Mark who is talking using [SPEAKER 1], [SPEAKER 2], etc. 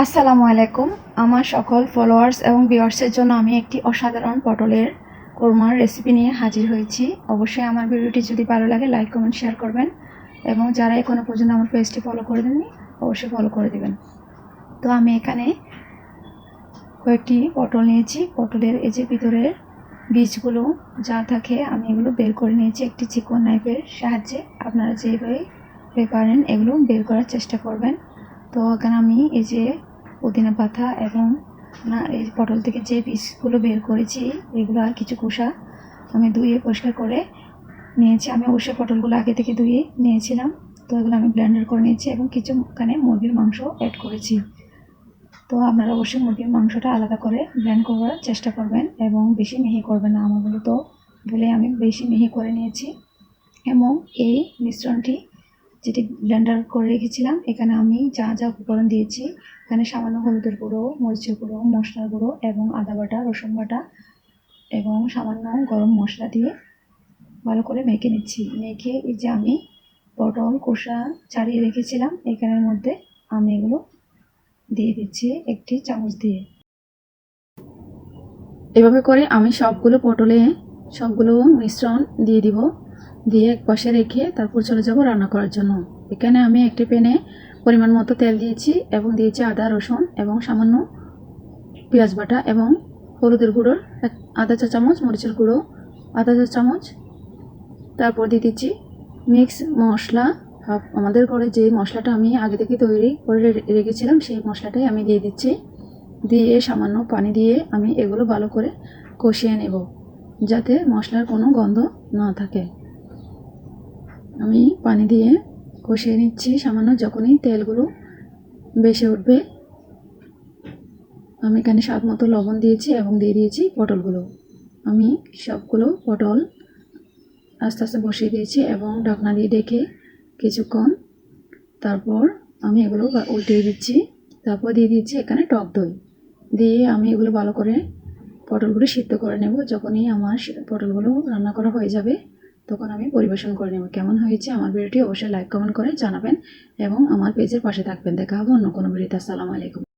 [SPEAKER 1] আসসালামু আলাইকুম। আমার সকল ফলোয়ার্স এবং ভিউয়ার্সের জন্য আমি একটি অসাধারণ পটলের কোরমার রেসিপি নিয়ে হাজির হয়েছি। অবশ্যই আমার ভিডিওটি যদি ভালো লাগে লাইক কমেন্ট শেয়ার করবেন এবং যারা এখনও পর্যন্ত আমার পেজটি ফলো করে দেননি অবশ্যই ফলো করে দিবেন। তো আমি এখানে কয়েকটি পটল নিয়েছি। পটলের এই যে ভিতরের বীজগুলো যা থাকে, আমি এগুলো বের করে নিয়েছি একটি চিকন নাইফের সাহায্যে। আপনারা যেভাবে পারেন, এগুলো বের করার চেষ্টা করবেন। তো এখানে আমি এই যে পুদিনা পাতা এবং না, এই পটল থেকে যে পিসগুলো বের করেছি, এগুলো আর কিছু খোসা আমি ধুয়ে পরিষ্কার করে নিয়েছি। আমি অবশ্যই পটলগুলো আগে থেকে ধুয়ে নিয়েছিলাম, তো এগুলো আমি ব্লেন্ডার করে নিয়েছি এবং কিছু এখানে মুরগির মাংস অ্যাড করেছি। তো আপনারা অবশ্যই মুরগির মাংসটা আলাদা করে ব্লেন্ড করার চেষ্টা করবেন এবং বেশি মিহি করবেন না আমারগুলো তো বলে আমি বেশি মিহি করে নিয়েছি এবং এই মিশ্রণটি যেটি ব্লেন্ডার করে রেখেছিলাম, এখানে আমি যা যা উপকরণ দিয়েছি, এখানে সামান্য হলুদের গুঁড়ো, মরিচের গুঁড়ো, মশলার গুঁড়ো এবং আদা বাটা, রসুন বাটা এবং সামান্য গরম মশলা দিয়ে ভালো করে মেখে নিচ্ছি। মেখে এই যে আমি পটল কষা ছাড়িয়ে রেখেছিলাম, এখানের মধ্যে আমি এগুলো দিয়ে দিচ্ছি একটি চামচ দিয়ে। এভাবে করে আমি সবগুলো পটলে সবগুলো মিশ্রণ দিয়ে দিব। দিয়ে এক পাশে রেখে তারপর চলে যাব রান্না করার জন্য। এখানে আমি একটি প্যানে পরিমাণ মতো তেল দিয়েছি এবং দিয়েছি আদা, রসুন এবং সামান্য পেঁয়াজ বাটা এবং হলুদের গুঁড়োর এক আধা চা চামচ মরিচের গুঁড়ো, আধা চা চামচ। তারপর দিয়ে দিচ্ছি মিক্স মশলা। আমাদের ঘরে যে মশলাটা আমি আগে থেকে তৈরি করে রেখেছিলাম, সেই মশলাটাই আমি দিয়ে দিচ্ছি। দিয়ে সামান্য পানি দিয়ে আমি এগুলো ভালো করে কষিয়ে নেব, যাতে মশলার কোনো গন্ধ না থাকে। আমি পানি দিয়ে কষিয়ে নিচ্ছি। সামান্য যখনই তেলগুলো বেশি উঠবে, আমি এখানে স্বাদ মতো লবণ দিয়েছি এবং দিয়ে দিয়েছি পটলগুলো। আমি সবগুলো পটল আস্তে আস্তে বসিয়ে দিয়েছি এবং ঢাকনা দিয়ে ডেকে কিছুক্ষণ তারপর আমি এগুলো উল্টিয়ে দিচ্ছি। তারপর দিয়ে দিচ্ছি এখানে টক দই। দিয়ে আমি এগুলো ভালো করে পটলগুলো সিদ্ধ করে নেব। যখনই আমার পটলগুলো রান্না করা হয়ে যাবে তখন আমি পরিবেশন করে নেব। কেমন হয়েছে? আমার ভিডিওটি অবশ্যই লাইক কমেন্ট করে জানাবেন এবং আমার পেজের পাশে থাকবেন। দেখা হবে অন্য কোনো ভিডিওতে। আসসালামু আলাইকুম।